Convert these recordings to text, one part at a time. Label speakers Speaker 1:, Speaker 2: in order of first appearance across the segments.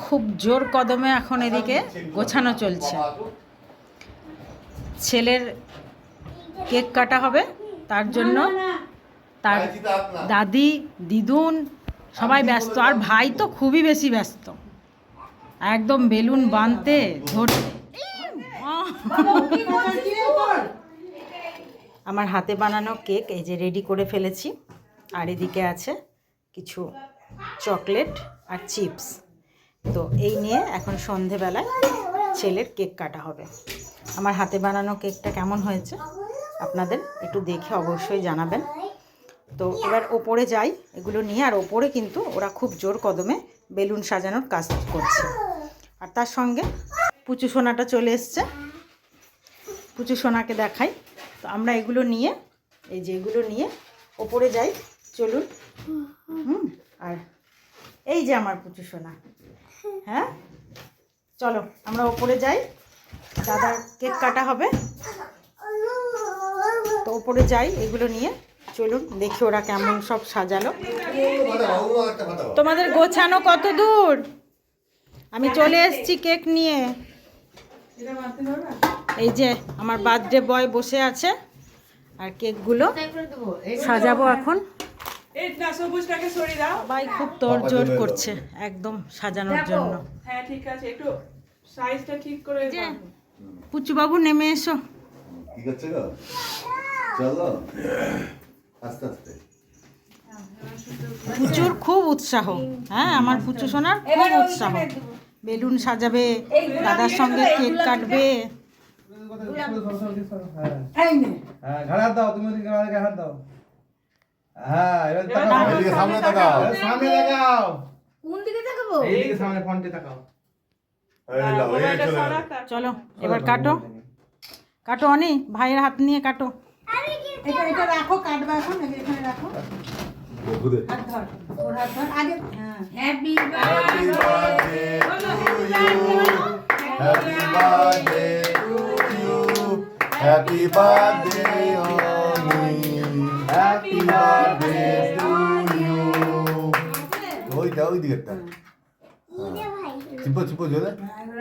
Speaker 1: খুব জোর কদমে এখন এদিকে গোছানো চলছে ছেলের কেক কাটা হবে, তার জন্য তার। দাদি, দিদুন সবাই ব্যস্ত, আর ভাই তো খুবই বেশি ব্যস্ত একদম বেলুন বাঁধতে ধরতে আমার হাতে বানানো কেক, এই যে রেডি করে ফেলেছি, আর এদিকে আছে কিছু চকলেট আর চিপস। তো এই নিয়ে এখন সন্ধেবেলায় ছেলের কেক কাটা হবে। আমার হাতে বানানো কেকটা কেমন হয়েছে আপনাদের একটু দেখে অবশ্যই জানাবেন। তো এবার ওপরে যাই, এগুলো নিয়ে, আর ওপরে কিন্তু ওরা খুব জোর কদমে বেলুন সাজানোর কাজ করছে। আর তার সঙ্গে পুচু সোনাটা চলে এসছে। পুচু সোনাকে দেখাই। তো আমরা এগুলো নিয়ে, এই যে এগুলো নিয়ে ওপরে যাই, চলুন। হুম এই যে আমার পুচু সোনা। হ্যাঁ? চলো আমরা ওপরে যাই। দাদার কেক কাটা হবে। তো ওপরে যাই এগুলো নিয়ে। চলুন দেখি ওরা কেমন সব সাজালো। তোমাদের গোছানো কত দূর? আমি চলে এসেছি কেক নিয়ে। এই যে আমার বার্থডে বয় বসে আছে। আর কেকগুলো সাজাবো এখন।
Speaker 2: এই না সবুজটাকে সরিয়ে দাও।
Speaker 1: সবাই খুব তোড়জোড় করছে একদম সাজানোর জন্য।
Speaker 2: হ্যাঁ ঠিক আছে একটু সাইজটা ঠিক করে
Speaker 1: নেমে এসো।
Speaker 3: কি করছে গো? চলো। আস্তে আস্তে।
Speaker 1: পুচুর খুব উৎসাহ। হ্যাঁ আমার পুচু সোনার খুব উৎসাহ। বেলুন সাজাবে দাদার সঙ্গে কেক কাটবে।
Speaker 4: হ্যাঁ ঘাড় দাও তুমি ওদিকে দাও। হ্যাঁ এবার তাকাও
Speaker 3: এদিকে সামনে তাকাও।
Speaker 4: সামনে তাকাও
Speaker 5: কোন দিকে তাকাবো
Speaker 4: এইদিকে সামনে ফ্রন্টে তাকাও
Speaker 2: মোবাইলটা
Speaker 3: চলে
Speaker 1: এবার কাটো। কাটো অনি ভাইয়ের হাত নিয়ে কাটো।
Speaker 5: এটা এটা রাখো কাটবা এখন এখানে রাখো। হাত ধর ওর হাত ধর আগে হ্যাঁ। Happy
Speaker 3: Happy birthday to you. Happy birthday to you. Happy birthday, Oni. Happy birthday to you. ওইটা ওই দিকেরটা। চিপো চিপো জোরে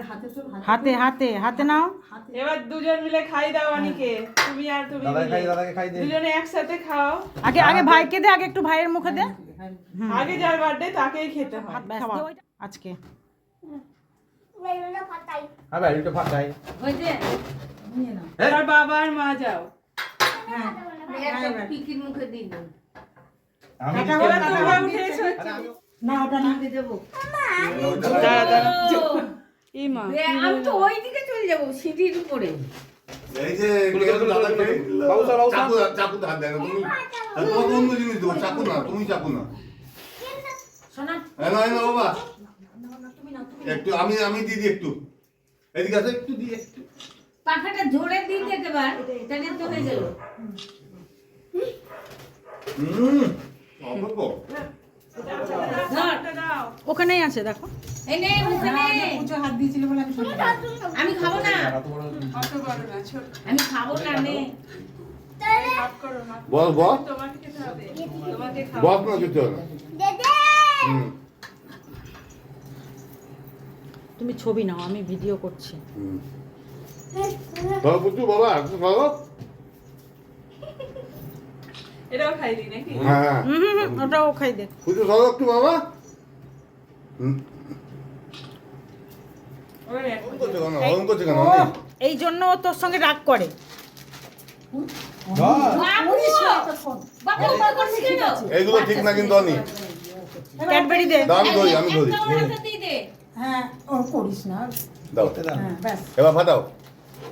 Speaker 5: হাতে
Speaker 1: হাতে হাতে হাতে নাও।
Speaker 2: এবার দুজন মিলে খাই দাও অনিকে তুমি আর তুমি
Speaker 4: দাদাকে খাই দাদাকে খাই দে।
Speaker 2: দুজনে একসাথে খাও।
Speaker 1: আগে আগে ভাইকে দে আগে একটু ভাইয়ের মুখে দে।
Speaker 2: আগে যার বার্থডে তাকেই খেতে হয়।
Speaker 1: আজকে।
Speaker 4: হ্যাঁ একটু
Speaker 2: বাবা আর মা যাও।
Speaker 5: হ্যাঁ।
Speaker 6: একটা পিকির মুখে দিই
Speaker 4: আমি
Speaker 5: না ওটা না।
Speaker 6: দেবো। আমি তো ওই দিকে চলে যাব সিঁড়ির উপরে।
Speaker 3: এই যে। চাকু হাত দেয় তুমি। তোমাকে অন্য জিনিস দেবো চাকু না তুমি চাকু না। বাবা। একটু আমি আমি দিদি একটু। এদিকে আসো একটু দিই একটু।
Speaker 6: পাখাটা ধরে দিই একেবার তাহলে তো হয়ে
Speaker 3: হুম অপূর্ব
Speaker 6: ধর
Speaker 2: দাও
Speaker 1: ওখানেই আছে দেখো।
Speaker 6: এই নে মুখে নে।
Speaker 5: উঁচু হাত দিয়েছিল বলে আমি
Speaker 6: খাব না।
Speaker 4: এত বড়
Speaker 2: অত বড় না ছোট।
Speaker 6: আমি খাব না নে।
Speaker 2: হাফ করো না
Speaker 3: বল বল।
Speaker 2: তোমাকে খেতে হবে। তোমাকে খাও
Speaker 3: বল না কিছু হবে।
Speaker 1: তুমি ছবি নাও আমি ভিডিও করছি।
Speaker 3: বাবা একটু ধরো
Speaker 2: এটাও খাই দিই নাকি
Speaker 3: হ্যাঁ
Speaker 1: ওটাও খাই দে
Speaker 3: একটু বাবা
Speaker 1: এই জন্য ও তোর সঙ্গে রাগ করে
Speaker 3: এইগুলো ঠিক না কিন্তু অনি
Speaker 1: ক্যাডবেরি দে
Speaker 3: আমি ধরি আমি ধরি
Speaker 5: হ্যাঁ ও করিস না
Speaker 3: দাও
Speaker 5: হ্যাঁ
Speaker 3: এবার ফাটাও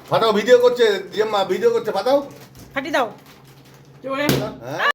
Speaker 3: ফাটাও ভিডিও করছে যে মা ভিডিও করছে ফাটাও
Speaker 1: ফাটি দাও
Speaker 2: জোরে
Speaker 3: হ্যাঁ